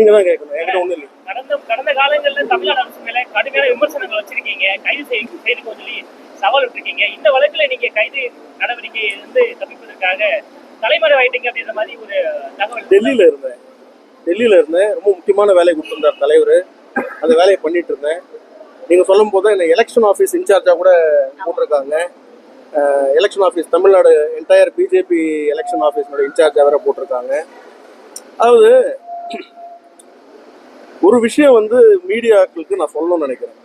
நீங்க தான் கேட்கணும். என்கிட்ட ஒண்ணும் இல்லை. கடந்த கடந்த காலங்கள்ல தமிழ்நாடு அரசு மேல கடுமையான விமர்சனங்கள் வச்சிருக்கீங்க. கைது செய்ய செய்து சொல்லி சவால் விட்டுருக்கீங்க. இந்த வழக்குல நீங்க கைது நடவடிக்கை வந்து தப்பிப்பதற்காக தலைமறை ஆயிட்டீங்க அப்படின்ற மாதிரி ஒரு தகவல் டெல்லியில இருந்தேன். டெல்லியில இருந்தேன். ரொம்ப முக்கியமான வேலையை கொடுத்திருந்தார் தலைவர். அந்த வேலையை பண்ணிட்டு இருந்தேன். நீங்க சொல்லும் போது என்ன எலெக்ஷன் ஆஃபீஸ் இன்சார்ஜா கூட போட்டிருக்காங்க. Election office Tamil Nadu entire BJP election ஆஃபீஸோட இன்சார்ஜா வேற போட்டிருக்காங்க. அதாவது ஒரு விஷயம் வந்து மீடியாக்களுக்கு நான் சொல்லணும்னு நினைக்கிறேன்.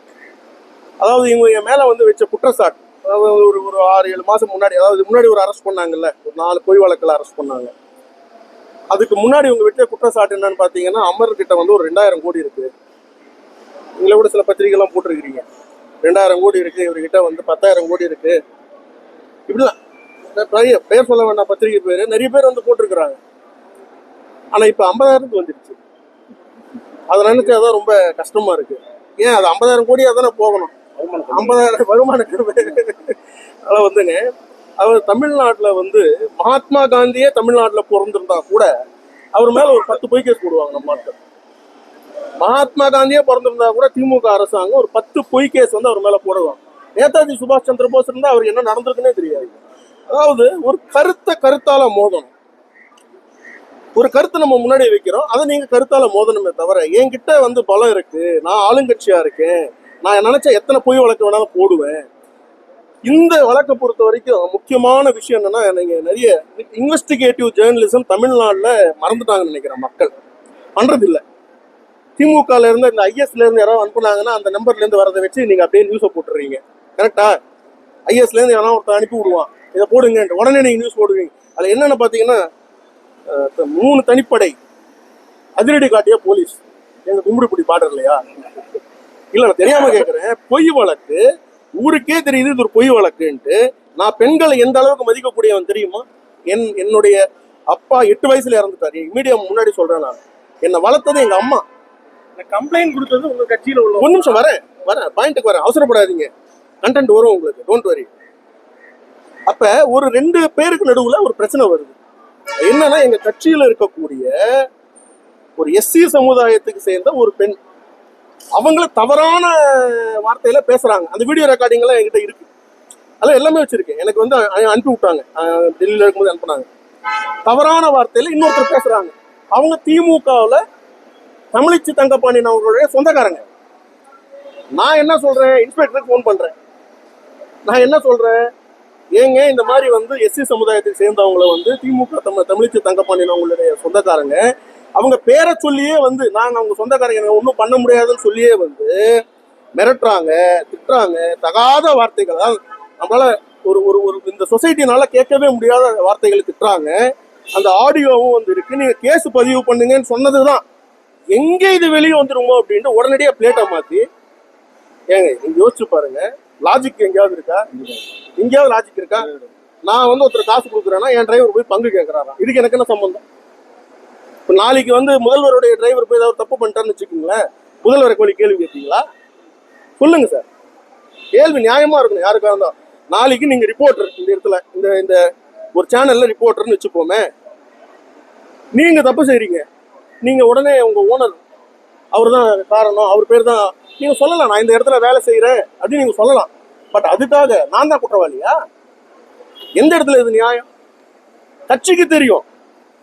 அதாவது இவங்க என் மேலே வந்து வச்ச குற்றச்சாட்டு அதாவது ஒரு ஒரு ஆறு ஏழு மாதம் முன்னாடி அதாவது முன்னாடி ஒரு அரெஸ்ட் பண்ணாங்கல்ல ஒரு நாலு பொய் வழக்கில் அரெஸ்ட் பண்ணாங்க. அதுக்கு முன்னாடி உங்க வச்ச குற்றச்சாட்டு என்னன்னு பார்த்தீங்கன்னா அமர்கிட்ட வந்து ஒரு ரெண்டாயிரம் கோடி இருக்கு. இதில் கூட சில பத்திரிகைலாம் போட்டிருக்கிறீங்க. ரெண்டாயிரம் கோடி இருக்கு இவர்கிட்ட வந்து பத்தாயிரம் கோடி இருக்கு. இப்படிலாம் நிறைய பேர் சொல்ல வேண்டாம் பத்திரிகை பேர். நிறைய பேர் வந்து போட்டிருக்கிறாங்க. ஆனால் இப்போ ஐம்பதாயிரத்துக்கு வந்துருச்சு. அதை நினைச்சு அதான் ரொம்ப கஷ்டமா இருக்கு. ஏன்? அது ஐம்பதாயிரம் கோடியாக தானே போகணும். ஐம்பதாயிரம் வருமானக்கு அதில் வந்துங்க அவர் தமிழ்நாட்டில் வந்து மகாத்மா காந்தியே தமிழ்நாட்டில் பிறந்திருந்தா கூட அவர் மேலே ஒரு பத்து பொய் கேஸ் போடுவாங்க நம்ம ஆட்கள். மகாத்மா காந்தியே பிறந்திருந்தா கூட திமுக அரசாங்கம் ஒரு பத்து பொய் கேஸ் வந்து அவர் மேலே போடுவாங்க. நேதாஜி சுபாஷ் சந்திர போஸ் இருந்தால் அவர் என்ன நடந்திருக்குன்னே தெரியாது. அதாவது ஒரு கருத்தை கருத்தால மோதணும். ஒரு கருத்தை நம்ம முன்னாடி வைக்கிறோம். அதை நீங்கள் கருத்தால் மோதணுமே தவிர என்கிட்ட வந்து பலம் இருக்குது நான் ஆளுங்கட்சியாக இருக்கேன் நான் நினச்சா எத்தனை பொய் வழக்கு வேணாலும் போடுவேன். இந்த வழக்கை பொறுத்த வரைக்கும் முக்கியமான விஷயம் என்னன்னா நீங்கள் நிறைய இன்வெஸ்டிகேட்டிவ் ஜேர்னலிசம் தமிழ்நாட்டில் மறந்துட்டாங்கன்னு நினைக்கிறேன் மக்கள். பண்ணுறதில்லை இல்ல திமுகல இருந்து இந்த ஐஎஸ்ல இருந்து யாராவது அனுப்புனாங்கன்னா அந்த நம்பர்ல இருந்து வரதை வச்சு நீங்க அப்படியே நியூஸை போட்டுறீங்க. கரெக்டா ஐஎஸ்ல இருந்து யாராவது ஒருத்தன் அனுப்பி விடுவான். இதை போடுங்க உடனே நீங்க நியூஸ் போடுவீங்க. அதுல என்னென்ன பாத்தீங்கன்னா மூணு தனிப்படை அதிரடி காட்டிய போலீஸ். எங்க கும்பிடுப்பிடி பாடுற இல்லையா இல்ல நான் தெரியாம கேக்குறேன். பொய் வழக்கு ஊருக்கே தெரியுது இது ஒரு பொய் வழக்குன்ட்டு. நான் பெண்களை எந்த அளவுக்கு மதிக்கக்கூடியவன் தெரியுமா? என் என்னுடைய அப்பா எட்டு வயசுல இறந்துட்டாரு. மீடியா முன்னாடி சொல்றேன் நான். என்னை வளர்த்தது எங்க அம்மா. கம்ப்ளைண்ட் கொடுத்தது உங்க கட்சியில உள்ள ஒரு நிமிஷம் வரேன் வரேன். பாயிண்ட்டுக்கு வரேன். அவசரப்படாதீங்க. கண்டென்ட் வரும் உங்களுக்கு. டோன்ட் வரி அப்ப ஒரு ரெண்டு பேருக்கு நடுவுல ஒரு பிரச்சனை வருது. என்னன்னா எங்க கட்சியில இருக்கக்கூடிய ஒரு எஸ்சி சமுதாயத்துக்கு சேர்ந்த ஒரு பெண். அவங்கள தவறான வார்த்தையில பேசுறாங்க. அந்த வீடியோ ரெக்கார்டிங் எல்லாம் என்கிட்ட இருக்கு. அதெல்லாம் எல்லாமே வச்சிருக்கேன். எனக்கு வந்து அனுப்பி விட்டாங்க. டெல்லியில இருக்கும்போது அனுப்புனாங்க. தவறான வார்த்தையில இன்னொருத்தர் பேசுறாங்க. அவங்க திமுகவுல தமிழிச்சி தங்கப்பாண்டியன் அவர்களுடைய சொந்தக்காரங்க. நான் என்ன சொல்றேன்? இன்ஸ்பெக்டருக்கு ஃபோன் பண்றேன். நான் என்ன சொல்றேன்? ஏங்க இந்த மாதிரி வந்து எஸ்சி சமுதாயத்தை சேர்ந்தவங்களை வந்து திமுக தம் தமிழிச்சு தங்கப்பாண்டியன் அவங்களுடைய சொந்தக்காரங்க. அவங்க பேரை சொல்லியே வந்து நாங்கள் அவங்க சொந்தக்காரங்க ஒன்றும் பண்ண முடியாதுன்னு சொல்லியே வந்து மிரட்டுறாங்க திட்டுறாங்க. தகாத வார்த்தைகள். அதாவது நம்மளால ஒரு ஒரு ஒரு இந்த சொசைட்டினால கேட்கவே முடியாத வார்த்தைகள் திட்டுறாங்க. அந்த ஆடியோவும் வந்து இருக்கு. நீங்க கேஸ் பதிவு பண்ணுங்கன்னு சொன்னதுதான். எங்க இது வெளியே வந்துருமோ அப்படின்ட்டு உடனடியாக பிளேட்டை மாத்தி ஏங்க நீங்க யோசிச்சு பாருங்க. லாஜிக் எங்கேயாவது இருக்கா? எங்கேயாவது லாஜிக் இருக்கா? நான் வந்து ஒருத்தர் காசு கொடுக்குறேன்னா என் டிரைவர் போய் பங்கு கேட்குறாரா இதுக்கு எனக்கு என்ன சம்பந்தம்? இப்போ நாளைக்கு வந்து முதல்வருடைய டிரைவர் போய் ஏதாவது தப்பு பண்ணிட்டான்னு வச்சுக்கோங்களேன். முதல்வரை கோழி கேள்வி கேட்பீங்களா சொல்லுங்க சார் கேள்வி நியாயமா இருக்கணும் யாருக்காக இருந்தா நாளைக்கு நீங்க ரிப்போர்ட்டர் இந்த இடத்துல இந்த இந்த ஒரு சேனல்ல ரிப்போர்ட்டர்னு வச்சுப்போமே. நீங்க தப்பு செய்றீங்க. நீங்க உடனே உங்க ஓனர் அவர் தான் காரணம் அவர் பேர் தான் நீங்க சொல்லலாம் நான் இந்த இடத்துல வேலை செய்யறேன் அப்படின்னு நீங்க சொல்லலாம். பட் அதுக்காக நான் தான் குற்றவாளியா? எந்த இடத்துல இது நியாயம்? கட்சிக்கு தெரியும்.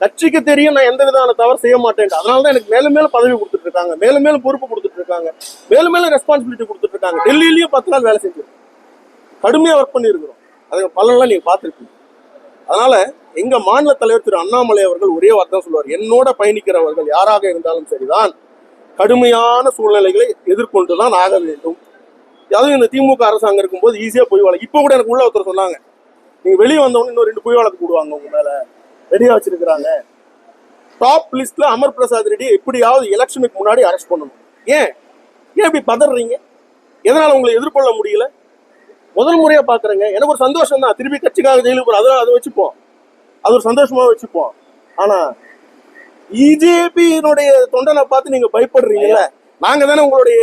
கட்சிக்கு தெரியும் நான் எந்த விதமான தவறு செய்ய மாட்டேன் அதனால தான் எனக்கு மேலும் மேலும் பதவி கொடுத்துட்டு இருக்காங்க. மேலும் மேலும் பொறுப்பு கொடுத்துட்டு இருக்காங்க. மேலும் மேலும் ரெஸ்பான்சிபிலிட்டி கொடுத்துட்டு இருக்காங்க. டெல்லியிலயும் பத்து நாள் வேலை செஞ்சிருக்கோம் கடுமையா ஒர்க் பண்ணியிருக்கிறோம். அதுக்கு பலன்லாம் நீங்க பார்த்துருக்கீங்க அதனால எங்க மாநில தலைவர் திரு அண்ணாமலை அவர்கள் ஒரே வார்த்தை சொல்லுவார். என்னோட பயணிக்கிறவர்கள் யாராக இருந்தாலும் சரிதான். கடுமையான சூழ்நிலைகளை எதிர்கொண்டு தான் ஆக வேண்டும். அதுவும் இந்த திமுக அரசாங்கம் இருக்கும்போது ஈஸியாக பொய் வழக்கு இப்போ கூட எனக்கு உள்ள ஒருத்தர் சொன்னாங்க நீங்கள் வெளியே வந்தவொடனே இன்னும் ரெண்டு பொய் வழக்கு போடுவாங்க உங்க மேலே. ரெடியாக வச்சிருக்கிறாங்க. டாப் லிஸ்ட்ல அமர் பிரசாத் ரெட்டி எப்படியாவது எலெக்ஷனுக்கு முன்னாடி அரெஸ்ட் பண்ணணும். ஏன்? ஏன் இப்படி பதறீங்க? எதனால உங்களை எதிர்கொள்ள முடியல? முதல் முறையாக பார்க்குறேங்க எனக்கு ஒரு சந்தோஷம் தான் திருப்பி கட்சிக்காக ஜெயிலுக்கு போகிறோம் அதை அதை வச்சுப்போம். அது ஒரு சந்தோஷமாக வச்சுப்போம். ஆனால் பிஜேபியினுடைய தொண்டனை பார்த்து நீங்க பயப்படுறீங்கல்ல? நாங்க தானே உங்களுடைய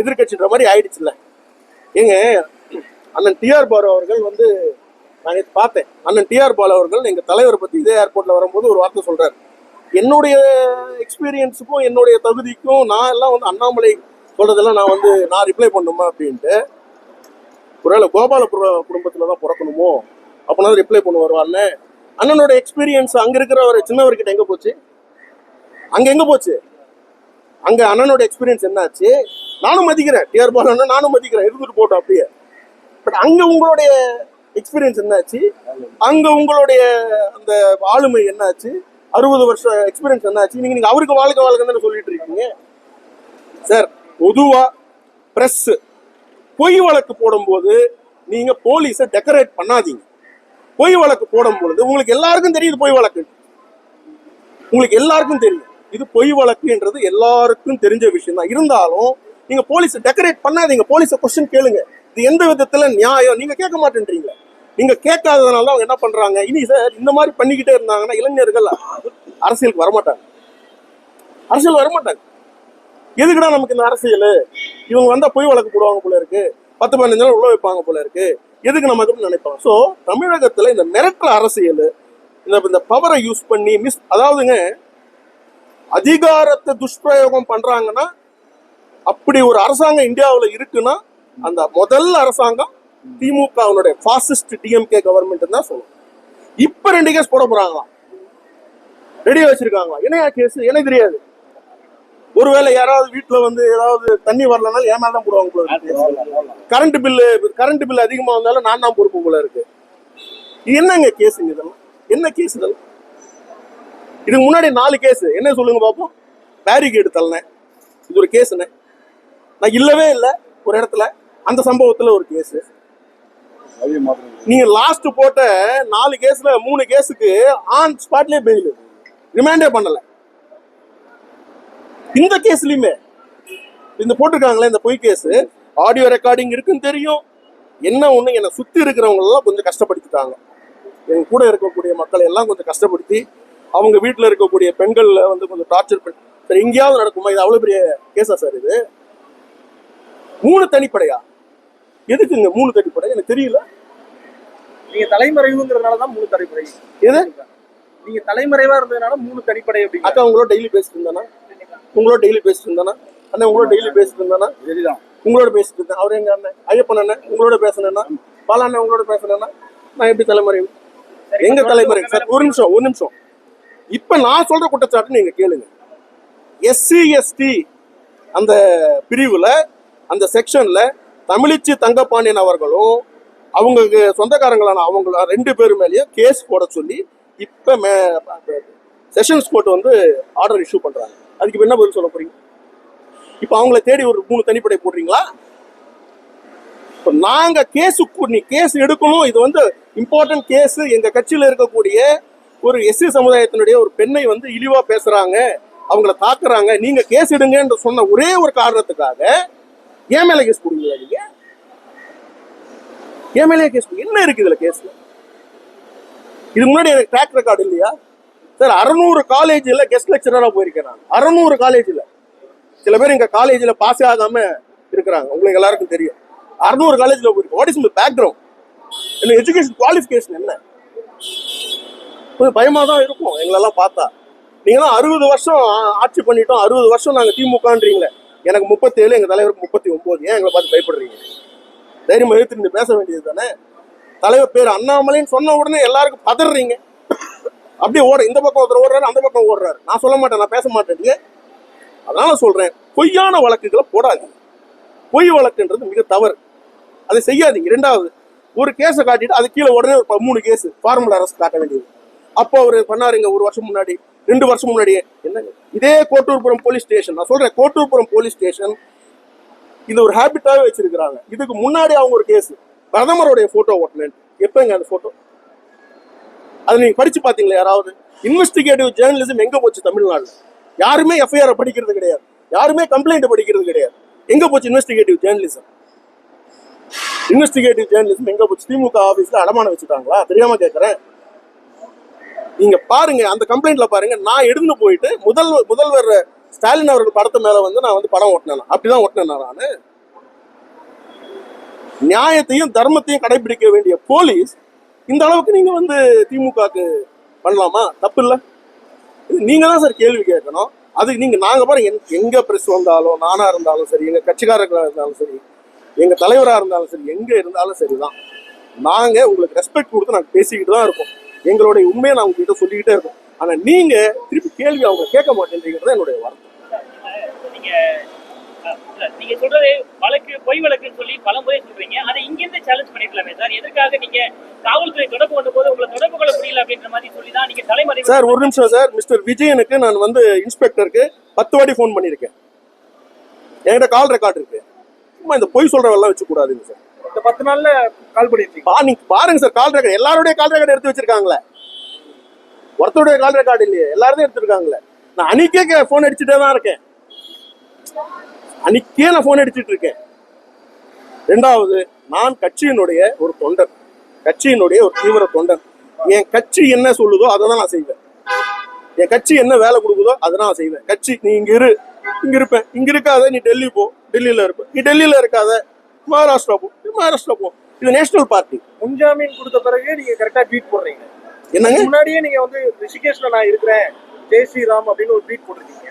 எதிர்கட்சின்ற மாதிரி ஆயிடுச்சுல்ல? ஏங்க அண்ணன் டிஆர் பாலு அவர்கள் வந்து நான் பார்த்தேன். அண்ணன் டிஆர் பாலு அவர்கள் எங்க தலைவர் பத்தி இதே ஏர்போர்ட்ல வரும்போது ஒரு வார்த்தை சொல்றாரு. என்னுடைய எக்ஸ்பீரியன்ஸுக்கும் என்னுடைய தகுதிக்கும் நான் எல்லாம் வந்து அண்ணாமலை சொல்றதெல்லாம் நான் வந்து நான் ரிப்ளை பண்ணுமா அப்படின்ட்டு ஒருவேளை கோபால குடும்பத்துல தான் பிறக்கணுமோ? அப்படின்னா ரிப்ளை பண்ணுவார்வாள்னு அண்ணனோட எக்ஸ்பீரியன்ஸ் அங்க இருக்கிற ஒரு சின்னவர்கிட்ட எங்க போச்சு? அங்க எங்க போச்சு? அங்க அண்ணனோட எக்ஸ்பீரியன்ஸ் என்னாச்சு? நானும் மதிக்கிறேன். டிஆர் பாலா நானும் மதிக்கிறேன். இருந்துட்டு போட்டோம் அப்படியே. பட் அங்க உங்களுடைய எக்ஸ்பீரியன்ஸ் என்னாச்சு? அங்க உங்களுடைய அந்த ஆளுமை என்னாச்சு? அறுபது வருஷம் எக்ஸ்பீரியன்ஸ் என்னாச்சு? நீங்க நீங்க அவருக்கு வாழ்க்கை வாழ்க்கை தானே சொல்லிட்டு இருக்கீங்க. சார் பொதுவா பிரஸ் பொய் வழக்கு போடும்போது நீங்க போலீஸை டெக்கரேட் பண்ணாதீங்க. பொய் வழக்கு போடும் பொழுது உங்களுக்கு எல்லாருக்கும் தெரியுது பொய் வழக்கு. உங்களுக்கு எல்லாருக்கும் தெரியும். இது பொய் வழக்குன்றது எல்லாருக்கும் தெரிஞ்ச விஷயம் தான் இருந்தாலும் நீங்க போலீஸை டெக்கரேட் பண்ணாதீங்க. போலீஸை கொஸ்டின் கேளுங்க. இது எந்த விதத்துல நியாயம்? நீங்க கேட்க மாட்டேன்றீங்க. நீங்க கேட்காததுனால அவங்க என்ன பண்றாங்க? இனி சார் இந்த மாதிரி பண்ணிக்கிட்டே இருந்தாங்கன்னா இளைஞர்கள் அரசியலுக்கு வரமாட்டாங்க. அரசியல் வரமாட்டாங்க. எதுக்குடா நமக்கு இந்த அரசியல்? இவங்க வந்தா பொய் வழக்கு போடுவாங்க போல இருக்கு. பத்து பதினஞ்சு நாள் உள்ள வைப்பாங்க போல இருக்கு. எதுக்கு நம்ம அதுன்னு நினைப்போம்? ஸோ தமிழகத்துல இந்த மிரட்டல் அரசியல் இந்த இந்த பவரை யூஸ் பண்ணி மிஸ் அதாவதுங்க அதிகாரத்தை துஷ்பிரயோகம் பண்றாங்கன்னா அப்படி ஒரு அரசாங்கம் இந்தியாவில் இருக்குன்னா அந்த முதல் அரசாங்கம் திமுகவினுடைய ஃபாசிஸ்ட் டிஎம்கே கவர்மெண்ட் தான் சொல்லணும். இப்ப ரெண்டு கேஸ் போட போறாங்களாம். ரெடியாக வச்சிருக்காங்களா? என்னையா கேஸ் எனக்கு தெரியாது. ஒருவேளை யாராவது வீட்டுல வந்து ஏதாவது தண்ணி வரலனாலும் ஏன் தான் போடுவாங்க போல இருக்கு. கரண்ட் பில்லு கரண்ட் பில் அதிகமா வந்தாலும் நான் தான் பொறுப்பு போல இருக்கு. இது என்னங்க கேஸுங்க இதெல்லாம்? என்ன கேஸ் இதெல்லாம்? இதுக்கு முன்னாடி நாலு கேஸ் என்ன சொல்லுங்க பாப்போம்? பேரிகேடு தள்ளனேன். இது ஒரு கேஸுண்ணே நான் இல்லவே இல்லை ஒரு இடத்துல. அந்த சம்பவத்துல ஒரு கேஸ் நீங்க லாஸ்ட் போட்ட நாலு கேஸ்ல மூணு கேஸுக்கு ஆன் ஸ்பாட்லயே பெயில் ரிமாண்டே பண்ணலை. இந்த கேஸ்லயுமே. இந்த போட்டிருக்காங்களே இந்த பொய் கேஸ். ஆடியோ ரெக்கார்டிங் இருக்குன்னு தெரியும். என்ன ஒண்ணு என்னை சுத்தி இருக்கிறவங்க எல்லாம் கொஞ்சம் கஷ்டப்படுத்திட்டாங்க. என் கூட இருக்கக்கூடிய மக்களை எல்லாம் கொஞ்சம் கஷ்டப்படுத்தி அவங்க வீட்டுல இருக்கக்கூடிய பெண்கள் வந்து கொஞ்சம் டார்ச்சர் பண்ணி சரி எங்கேயாவது நடக்குமா? இது அவ்வளவு பெரிய கேஸா சார் இது? மூணு தனிப்படையா? எதுக்குங்க மூணு தனிப்படை? எனக்கு தெரியல. நீங்க தலைமறைவுங்கிறதுனால தான் மூணு தனிப்படை. எது? நீங்க தலைமறைவா இருந்ததுனால மூணு தனிப்படை அப்படிங்க. அக்கா உங்களோட டெய்லி பேசிட்டு இருந்தானா? உங்களோட டெய்லி பேசிட்டு இருந்தானா? அண்ணன் உங்களோட டெய்லி பேசிட்டு இருந்தானா? சரிதான். உங்களோட பேசிட்டு இருந்தேன். அவர் எங்க அண்ணன் ஐயப்பன் அண்ணன் உங்களோட பேசினேன்னா பாலா அண்ணன் உங்களோட பேசினேன்னா நான் எப்படி தலைமுறை? எங்க தலைமுறை? சார் ஒரு நிமிஷம் ஒரு நிமிஷம். இப்ப நான் சொல்ற குற்றச்சாட்டு நீங்க கேளுங்க. எஸ்சி எஸ்டி அந்த பிரிவுல அந்த செக்ஷன்ல தமிழிச்சி தங்கப்பாண்டியன் அவர்களும் அவங்களுக்கு சொந்தக்காரங்களான அவங்க ரெண்டு பேரும் மேலேயும் கேஸ் போட சொல்லி இப்ப செஷன்ஸ் கோர்ட் வந்து ஆர்டர் இஷ்யூ பண்றாங்க. அதுக்கு என்ன பதில் சொல்ல போறீங்க? இப்ப அவங்கள தேடி ஒரு மூணு தனிப்படை போடுறீங்களா? இப்ப நாங்க கேஸுக்கு நீ கேஸ் எடுக்கணும். இது வந்து இம்பார்ட்டன்ட் கேஸ் எங்க கட்சியில இருக்கக்கூடிய ஒரு எஸ்சி சமுதாயத்தினுடைய ஒரு பெண்ணை வந்து இழிவா பேசுறாங்க. அவங்கள தாக்குறாங்க. நீங்க கேஸ் எடுங்கன்ற சொன்ன ஒரே ஒரு காரணத்துக்காக ஏன் மேல கேஸ் கொடுங்களா நீங்க? ஏன் மேலே கேஸ் என்ன இருக்கு இதுல கேஸ்ல? இது முன்னாடி எனக்கு ட்ராக் ரெக்கார்டு இல்லையா? சார் அறநூறு காலேஜில் கெஸ்ட் லெக்சராக போயிருக்கேன் நான். அறநூறு காலேஜில் சில பேர் எங்கள் காலேஜில் பாஸ் ஆகாம இருக்கிறாங்க. உங்களுக்கு எல்லாருக்கும் தெரியும். அறுநூறு காலேஜில் போயிருக்கோம் வாட் இஸ் மை பேக்ரவுண்ட் என்ன எஜுகேஷன் குவாலிஃபிகேஷன் என்ன? கொஞ்சம் பயமாக தான் இருக்கும். எங்களெல்லாம் பார்த்தா. நீங்களாம் அறுபது வருஷம் ஆட்சி பண்ணிட்டோம். அறுபது வருஷம் நாங்கள் திமுகன்றீங்களே. எனக்கு முப்பத்தேழு எங்கள் தலைவருக்கு முப்பத்தி ஒன்பது ஏன் எங்களை பார்த்து பயப்படுறீங்க? தைரியம் எழுத்து பேச வேண்டியது தானே? தலைவர் பேர் அண்ணாமலைன்னு சொன்ன உடனே எல்லாருக்கும் பதறீங்க. அப்படியே ஓட இந்த பக்கம் ஒருத்தர் ஓடுறாரு அந்த பக்கம் ஓடுறாரு. நான் சொல்ல மாட்டேன் நான் பேச மாட்டேன் அதனால சொல்றேன் பொய்யான வழக்குகளை போடாதீங்க. பொய் வழக்குன்றது மிக தவறு. அதை செய்யாதீங்க. இரண்டாவது ஒரு கேஸை காட்டிட்டு அது கீழே உடனே ஒரு ப- மூணு கேஸ் ஃபார்முலா அரசு காட்ட வேண்டியது. அப்போ அவர் பண்ணாருங்க ஒரு வருஷம் முன்னாடி ரெண்டு வருஷம் முன்னாடியே. என்னங்க இதே கோட்டூர்புரம் போலீஸ் ஸ்டேஷன் நான் சொல்றேன் கோட்டூர்புரம் போலீஸ் ஸ்டேஷன் இது ஒரு ஹேபிட்டாவே வச்சிருக்கிறாங்க. இதுக்கு முன்னாடி அவங்க ஒரு கேஸ் பிரதமருடைய போட்டோ ஓட்டினேன் எப்பங்க அந்த போட்டோ அதை நீங்க படிச்சு பாத்தீங்களா யாராவது? இன்வெஸ்டிகேட்டிவ் ஜேர்னலிசம் எங்க போச்சு தமிழ்நாடு யாருமே எஃப்ஐஆர் படிக்கிறது கிடையாது. யாருமே கம்ப்ளைண்ட் படிக்கிறது கிடையாது. எங்க போச்சு இன்வெஸ்டிகேட்டிவ் ஜேர்னலிசம் இன்வெஸ்டிகேட்டிவ் ஜேர்னலிசம் எங்க போச்சு? திமுக ஆபீஸ்ல அடமானம் வச்சுட்டாங்களா? தெரியாம கேக்குறேன். நீங்க பாருங்க அந்த கம்ப்ளைண்ட்ல பாருங்க. நான் எடுந்து போயிட்டு முதல் முதல்வர் ஸ்டாலின் அவர்கள் படத்து மேல வந்து நான் வந்து படம் ஓட்டினேன். அப்படிதான் ஓட்டினேன் நானு. நியாயத்தையும் தர்மத்தையும் கடைபிடிக்க வேண்டிய போலீஸ் இந்த அளவுக்கு நீங்க வந்து திமுகக்கு பண்ணலாமா? தப்பு இல்லை நீங்க தான் சார் கேள்வி கேட்கணும். அதுக்கு நீங்க நாங்க பாருங்க எங்க- எங்க பிரஸ் வந்தாலும் நானா இருந்தாலும் சரி எங்க கட்சிக்காரர்களா இருந்தாலும் சரி எங்க தலைவரா இருந்தாலும் சரி எங்க இருந்தாலும் சரிதான். நாங்க உங்களுக்கு ரெஸ்பெக்ட் கொடுத்து நாங்க பேசிக்கிட்டு தான் இருக்கோம். எங்களுடைய உண்மையை நான் உங்ககிட்ட சொல்லிக்கிட்டே இருக்கோம். ஆனா நீங்க திருப்பி கேள்வி அவங்க கேட்க மாட்டேன்றீங்கிறத என்னுடைய வார்த்தை நீங்க சொல்றது வழக்கு பொய் வழக்குன்னு சொல்லி பல முறை சொல்றீங்க. அதை இங்கிருந்து சேலஞ்ச் பண்ணிருக்கலாமே சார். எதற்காக நீங்க காவல்துறை தொடர்பு கொண்ட போது உங்களை தொடர்பு கொள்ள முடியல அப்படின்ற மாதிரி சொல்லி தான் நீங்க தலைமறை சார் ஒரு நிமிஷம் சார். மிஸ்டர் விஜயனுக்கு நான் வந்து இன்ஸ்பெக்டருக்கு பத்து வாட்டி ஃபோன் பண்ணியிருக்கேன். என்கிட்ட கால் ரெக்கார்ட் இருக்கு. சும்மா இந்த பொய் சொல்றவெல்லாம் வச்சு கூடாதுங்க சார். இந்த பத்து நாள்ல கால் பண்ணிருக்கீங்க. நீங்க பாருங்க சார் கால் ரெக்கார்டு எல்லாருடைய கால் ரெக்கார்டு எடுத்து வச்சிருக்காங்களே. ஒருத்தருடைய கால் ரெக்கார்டு இல்லையே. எல்லாரும் எடுத்திருக்காங்களே. நான் அன்னைக்கே ஃபோன் அடிச்சுட்டே தான் இருக்கேன். அன்னைக்கே நான் ஃபோன் அடிச்சிட்டு இருக்கேன் ரெண்டாவது நான் கட்சியினுடைய ஒரு தொண்டன் கட்சியினுடைய ஒரு தீவிர தொண்டன் என் கட்சி என்ன சொல்லுதோ அதை தான் நான் செய்வேன். என் கட்சி என்ன வேலை கொடுக்குதோ அதை நான் செய்வேன். கட்சி நீ இங்க இரு. இங்க இருப்பேன். இங்க இருக்காத நீ டெல்லி போ. டெல்லியில இருப்ப. நீ டெல்லியில இருக்காத. மகாராஷ்டிரா போ. மகாராஷ்டிரா போ. இது நேஷனல் பார்ட்டி. முன்ஜாமீன் கொடுத்த பிறகு நீங்க கரெக்டா ட்வீட் போடுறீங்க. என்னங்க? முன்னாடியே நீங்க வந்து ரிஷிகேஷ்ல நான் இருக்கிறேன். ஜெய் ஸ்ரீராம் அப்படின்னு ஒரு ட்வீட் போட்டிருக்கீங்க.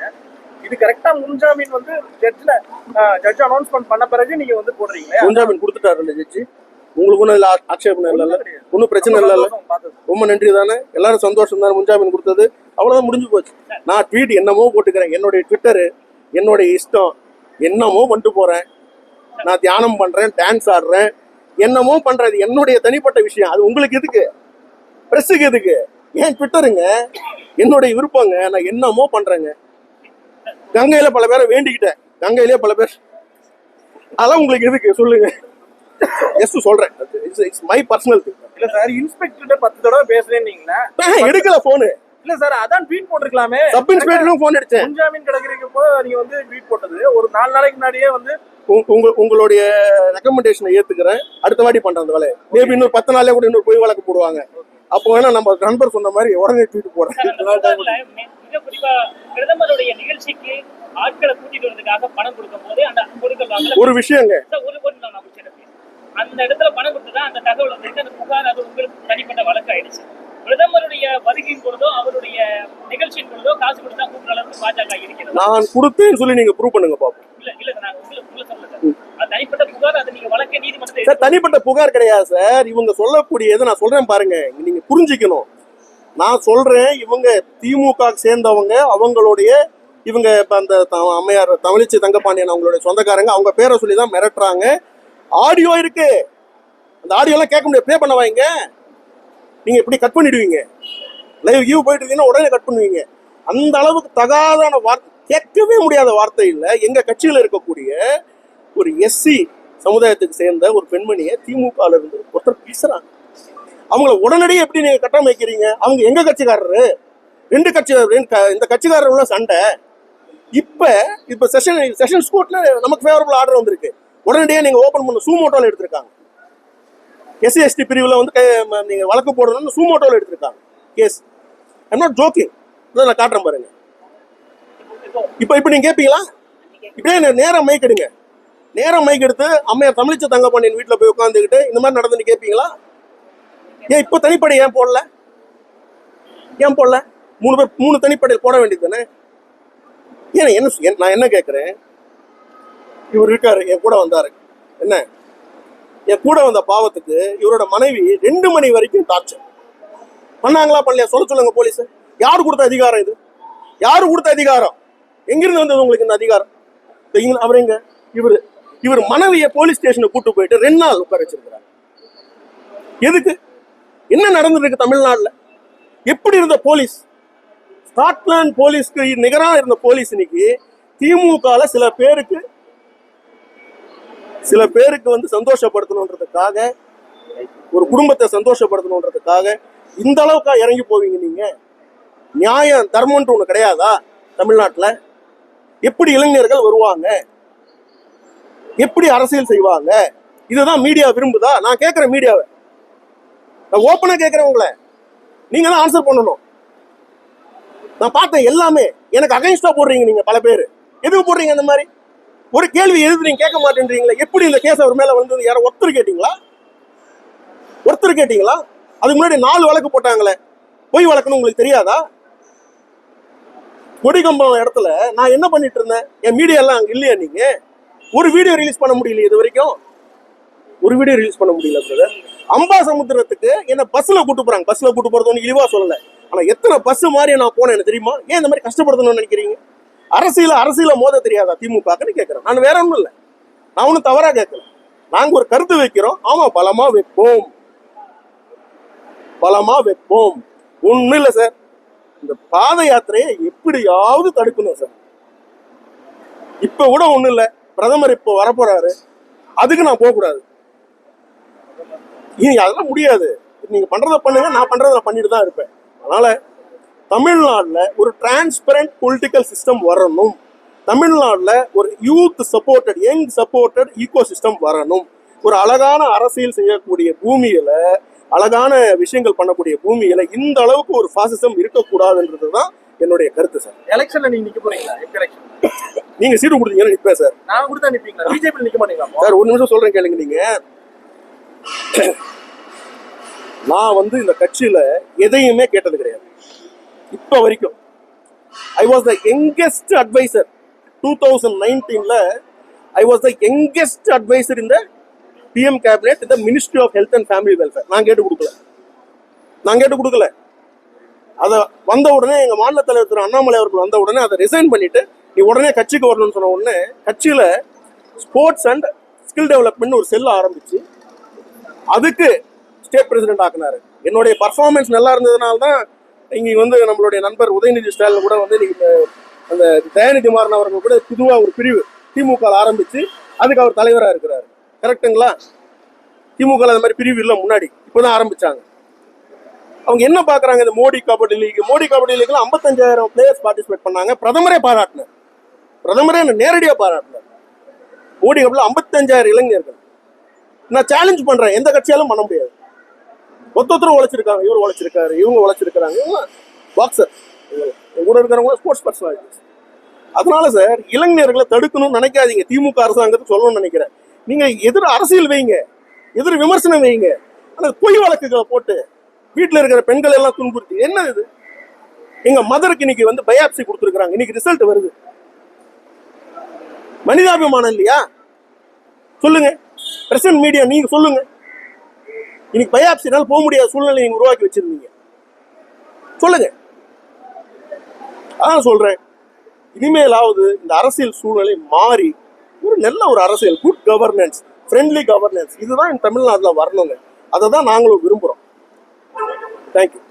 இது கரெக்டா முன்ஜாமீன் வந்து ஜட்ஜ்ல ஜட்ஜ் அனௌன்ஸ்மெண்ட் பண்ண பிறகு நீங்க வந்து போடுறீங்க முன்ஜாமீன் கொடுத்துட்டாருல்ல ஜட்ஜி உங்களுக்கு ஒன்றும் இல்லை ஆட்சேபம் இல்லைல்ல? ஒன்றும் பிரச்சனை இல்லைல்ல? ரொம்ப நன்றி தானே? எல்லாரும் சந்தோஷம் தானே முன்ஜாமீன் கொடுத்தது? அவ்வளவுதான் முடிஞ்சு போச்சு. நான் ட்வீட் என்னமோ போட்டுக்கிறேன். என்னுடைய ட்விட்டரு என்னுடைய இஷ்டம். என்னமோ பண்ணிட்டு போறேன். நான் தியானம் பண்றேன் டான்ஸ் ஆடுறேன். என்னமோ பண்றது என்னுடைய தனிப்பட்ட விஷயம். அது உங்களுக்கு எதுக்கு? பிரஸுக்கு எதுக்கு? ஏன் ட்விட்டருங்க என்னுடைய விருப்பங்க. நான் என்னமோ பண்றேங்க. கங்கையில பல பேரை வேண்டிக்கிட்டேன். கங்கையிலே பல பேர். அதெல்லாம் உங்களுக்கு எதுக்கு? சொல்லுங்க. எஸ் சொல்றேன். இட்ஸ் மை பர்சனல் திங் இல்ல சார் இன்ஸ்பெக்டர் பத்து தடவை பேசுறேன்னீங்களா எடுக்கல போனு இல்ல சார் அதான் ட்வீட் போட்டிருக்கலாமே. சப் இன்ஸ்பெக்டரும் போன் அடிச்சேன். முன்ஜாமீன் கிடைக்கிறப்போ நீங்க வந்து ட்வீட் போட்டது. ஒரு நாலு நாளைக்கு முன்னாடியே வந்து உங்க- உங்க உங்களுடைய ரெக்கமெண்டேஷனை ஏத்துக்கிறேன். அடுத்த வாட்டி பண்றேன் அந்த வேலையை. மேபி இன்னொரு பத்து நாளே கூட இன்னொரு பொய் வழக்கு போடுவாங்க. அப்போ வேணா நம்ம நண்பர் சொன்ன மாதிரி உடனே ட்வீட் குறிப்பா பிரதமருடைய நிகழ்ச்சிக்கு ஆட்களை கூட்டிட்டு வரதுக்காக பணம் கொடுக்கும் போது அந்த கொடுக்கல் வாங்கல ஒரு விஷயங்க அந்த இடத்துல பணம் கொடுத்ததா அந்த தகவல் வந்துட்டு அந்த புகார் அது உங்களுக்கு தனிப்பட்ட வழக்கு ஆயிடுச்சு பிரதமருடைய வருகையின் பொழுதோ அவருடைய நிகழ்ச்சியின் பொழுதோ காசு கொடுத்தா கூப்பிடுற அளவுக்கு பாஜக இருக்கிறது. நான் கொடுத்தேன்னு சொல்லி நீங்க ப்ரூவ் பண்ணுங்க பாப்போம் இல்ல இல்ல நான் உங்களுக்கு உங்களை சொல்லல சார் அது தனிப்பட்ட புகார் அது நீங்க வழக்கை நீதிமன்றத்தை சார் தனிப்பட்ட புகார் கிடையாது சார். இவங்க சொல்லக்கூடியது நான் சொல்றேன் பாருங்க. நீங்க புரிஞ்சுக்கணும். நான் சொல்றேன் இவங்க திமுக சேர்ந்தவங்க அவங்களுடைய இவங்க இப்ப அந்த அம்மையார் தமிழிச்சி தங்கப்பாண்டியன் அவங்களுடைய சொந்தக்காரங்க அவங்க பேரை சொல்லி தான் மிரட்டுறாங்க. ஆடியோ இருக்கு. அந்த ஆடியோலாம் கேட்க முடியாது. ப்ளே பண்ண வைங்க. நீங்க இப்படி கட் பண்ணிடுவீங்க. லைவ் வியூ போயிட்டு இருக்கீங்கன்னா உடனே கட் பண்ணுவீங்க. அந்த அளவுக்கு தகாதான வார்த்தை கேட்கவே முடியாத வார்த்தை இல்லை. எங்க கட்சியில் இருக்கக்கூடிய ஒரு எஸ்சி சமுதாயத்துக்கு சேர்ந்த ஒரு பெண்மணியை திமுகல இருந்து ஒருத்தர் பேசுறாங்க. அவங்கள உடனடியே எப்படி நீங்க கட்டமைக்கிறீங்க? அவங்க எங்க கட்சிக்காரரு? ரெண்டு கட்சி இந்த கட்சிக்காரர் உள்ள சண்டை. இப்ப இப்ப செஷன் செஷன்ஸ் கோர்ட்ல நமக்கு ஃபேவரபிள் ஆர்டர் வந்திருக்கு. உடனடியே நீங்க ஓபன் பண்ண சூமோட்டோல எடுத்திருக்காங்க. எஸ்சி எஸ்டி பிரிவுல வந்து நீங்க வழக்கு போடணும்னு சூமோட்டோல எடுத்திருக்காங்க. கேஸ் ஐம் நாட் ஜோக்கிங் நான் காட்டுறேன் பாருங்க. இப்போ இப்போ நீங்க கேட்பீங்களா இப்படியே நேரம் மைக் எடுங்க. நேரம் மைக் எடுத்து அம்மையார் தமிழிச்ச தங்கப்பாண்டியன் வீட்டில் போய் உட்காந்துக்கிட்டு இந்த மாதிரி நடந்துன்னு கேட்பீங்களா ஏன் இப்போ தனிப்படை ஏன் போடல? ஏன் போடல? மூணு பேர் மூணு தனிப்படையில் போட வேண்டியது தானே? ஏன் என்ன நான் என்ன கேட்குறேன் இவர் இருக்காரு என் கூட வந்தாரு. என்ன? என் கூட வந்த பாவத்துக்கு இவரோட மனைவி ரெண்டு மணி வரைக்கும் டார்ச்சர் பண்ணாங்களா பண்ணலையா? சொல்ல சொல்லுங்க போலீஸ் யார் கொடுத்த அதிகாரம் இது? யார் கொடுத்த அதிகாரம்? எங்கிருந்து வந்தது உங்களுக்கு இந்த அதிகாரம்? அவர் எங்க? இவரு. இவர் மனைவியை போலீஸ் ஸ்டேஷனுக்கு கூட்டு போயிட்டு ரெண்டு நாள் உட்கார வச்சிருக்கிறார். எதுக்கு? என்ன நடந்துருக்கு தமிழ்நாட்டில்? தமிழ்நாட்டுல எப்படி இருந்த போலீஸ் ஸ்காட்லாந்து போலீஸ்க்கு நிகரா இருந்த போலீஸ் இன்னைக்கு திமுகல சில பேருக்கு சில பேருக்கு வந்து சந்தோஷப்படுத்தணுன்றதுக்காக ஒரு குடும்பத்தை சந்தோஷப்படுத்தணுன்றதுக்காக இந்த அளவுக்கா இறங்கி போவீங்க நீங்க? நியாயம் தர்மம்ன்ற ஒண்ணு கிடையாதா தமிழ்நாட்டுல? எப்படி இளைஞர்கள் வருவாங்க? எப்படி அரசியல் செய்வாங்க? இதுதான் மீடியா விரும்புதா? நான் கேட்குற மீடியாவை நான் ஓப்பனாக கேட்குறேன் உங்களை. நீங்கள் தான் ஆன்சர் பண்ணணும். நான் பார்த்தேன் எல்லாமே. எனக்கு அகைன்ஸ்டாக போடுறீங்க நீங்கள் பல பேர். எதுக்கு போடுறீங்க அந்த மாதிரி? ஒரு கேள்வி எதுக்கு நீங்கள் கேட்க மாட்டேன்றீங்களா? எப்படி இந்த கேஸ் அவர் மேலே வந்தது? யாரோ ஒருத்தர் கேட்டிங்களா? ஒருத்தர் கேட்டிங்களா? அதுக்கு முன்னாடி நாலு வழக்கு போட்டாங்களே. பொய் வழக்குன்னு உங்களுக்கு தெரியாதா? கொடிகம்பம் இடத்துல நான் என்ன பண்ணிட்டு இருந்தேன்? என் மீடியா எல்லாம் இல்லையா நீங்கள் ஒரு வீடியோ ரிலீஸ் பண்ண முடியல இது வரைக்கும். ஒரு வீடியோ ரிலீஸ் பண்ண முடியல பிரதர் அம்பா சமுத்திரத்துக்கு என்ன பஸ்ல கூட்டு போறாங்க. பஸ்ல கூட்டு போறது ஒன்று இழிவா சொல்லல. ஆனா எத்தனை பஸ் மாதிரி நான் போனேன் எனக்கு தெரியுமா? ஏன் இந்த மாதிரி கஷ்டப்படுத்தணும்னு நினைக்கிறீங்க? அரசியல அரசியல மோத தெரியாதா திமுகன்னு கேட்குறேன் நான் வேற ஒன்றும் இல்லை. நான் ஒன்றும் தவறா கேட்கல நாங்க ஒரு கருத்து வைக்கிறோம். ஆமா பலமா வைப்போம். பலமா வைப்போம். ஒண்ணும் இல்லை சார் இந்த பாத யாத்திரையை எப்படியாவது தடுக்கணும் சார் இப்ப கூட ஒண்ணும் இல்லை. பிரதமர் இப்போ வரப்போறாரு அதுக்கு நான் போகக்கூடாது. நீங்க அதெல்லாம் முடியாது. நீங்க பண்றத பண்ணுங்க நான் பண்றத நான் பண்ணிட்டு தான் இருப்பேன். அதனால தமிழ்நாட்டில் ஒரு டிரான்ஸ்பரண்ட் பொலிட்டிக்கல் சிஸ்டம் வரணும். தமிழ்நாட்டில் ஒரு youth supported young supported ecosystem வரணும். ஒரு அழகான அரசியல் செய்யக்கூடிய பூமியில அழகான விஷயங்கள் பண்ணக்கூடிய பூமியில இந்த அளவுக்கு ஒரு பாசிசம் இருக்கக்கூடாதுன்றது தான் என்னுடைய கருத்து சார் எலெக்ஷன்ல நீங்க நிக்க போறீங்களா? நீங்க சீட்டு கொடுத்தீங்கன்னு நிற்பேன் சார் நான் கூட தான் நிப்பீங்களா பிஜேபி நிக்க மாட்டீங்களா? சார் ஒரு நிமிஷம் சொல்றேன் கேளுங்க நீங்க. நான் வந்து இந்த கட்சியில எதையுமே கேட்டது கிடையாது. இப்ப வரைக்கும். I was the youngest adviser two thousand நைன்டீன்ல I was the youngest adviser இந்த பிஎம் கேபினெட் இந்த ministry of health and family welfare நான் கேட்டு கொடுக்கல. நான் கேட்டு கொடுக்கல. அதை வந்த உடனே எங்கள் மாநில தலைவர் திரு அண்ணாமலை அவர்கள் வந்த உடனே அதை ரிசைன் பண்ணிட்டு நீ உடனே கட்சிக்கு வரணும்னு சொன்ன உடனே கட்சியில் ஸ்போர்ட்ஸ் அண்ட் ஸ்கில் டெவலப்மெண்ட் ஒரு செல் ஆரம்பிச்சு அதுக்கு ஸ்டேட் பிரசிடென்ட் ஆக்குனாரு. என்னுடைய பர்ஃபார்மன்ஸ் நல்லா இருந்ததுனால தான் இங்கே வந்து நம்மளுடைய நண்பர் உதயநிதி ஸ்டாலின் கூட வந்து இன்னைக்கு அந்த தயாநிதி மாறன் அவர்கள் கூட புதுவாக ஒரு பிரிவு திமுக ஆரம்பித்து அதுக்கு அவர் தலைவராக இருக்கிறார். கரெக்ட்டுங்களா திமுக அது அந்த மாதிரி பிரிவு இல்லை முன்னாடி இப்போதான் ஆரம்பித்தாங்க அவங்க என்ன பாக்குறாங்க இந்த மோடி கபடி லீக்? மோடி கபடி லீக்ல 55000 பிளேயர்ஸ் பார்ட்டிசிபேட் பண்ணாங்க. பிரதமரே பாராட்டினார் பிரதமரே என்ன நேரடியா பாராட்டினார் மோடி கபடியில் 55000 இளைஞர்கள். நான் சேலஞ்ச் பண்றேன். எந்த கட்சியாலும் பண்ண முடியாது. ஒத்தொத்தரும் உழைச்சிருக்காங்க. இவர் உழைச்சிருக்காரு. இவங்க உழைச்சிருக்காங்க பாக்ஸர் கூட இருக்கிறவங்க ஸ்போர்ட்ஸ் பர்சனாலிட்டிஸ் அதனால சார் இளைஞர்களை தடுக்கணும்னு நினைக்காதீங்க. திமுக அரசாங்கத்தை சொல்லணும்னு நினைக்கிறேன். நீங்க எதிர் அரசியல் வைங்க. எதிர் விமர்சனம் வைங்க. ஆனால் பொய் வழக்குகளை போட்டு வீட்டில் இருக்கிற பெண்கள் எல்லாம் துன்புறுத்தி என்ன இது? எங்க மதருக்கு இன்னைக்கு வந்து பயாப்சி கொடுத்துருக்காங்க இன்னைக்கு ரிசல்ட் வருது. மனிதாபிமானம் இல்லையா? சொல்லுங்க. பிரசன்ட் மீடியா நீங்க சொல்லுங்க. இன்னைக்கு பயாப்சினால் போக முடியாத சூழ்நிலை நீங்க உருவாக்கி வச்சிருந்தீங்க. சொல்லுங்க. அதான் சொல்றேன். இனிமேலாவது இந்த அரசியல் சூழ்நிலை மாறி ஒரு நல்ல ஒரு அரசியல் குட் கவர்னன்ஸ் ஃப்ரெண்ட்லி கவர்னன்ஸ் இதுதான் தமிழ்நாட்டில் வரணுங்க. அதை தான் நாங்களும் விரும்புகிறோம் Thank you.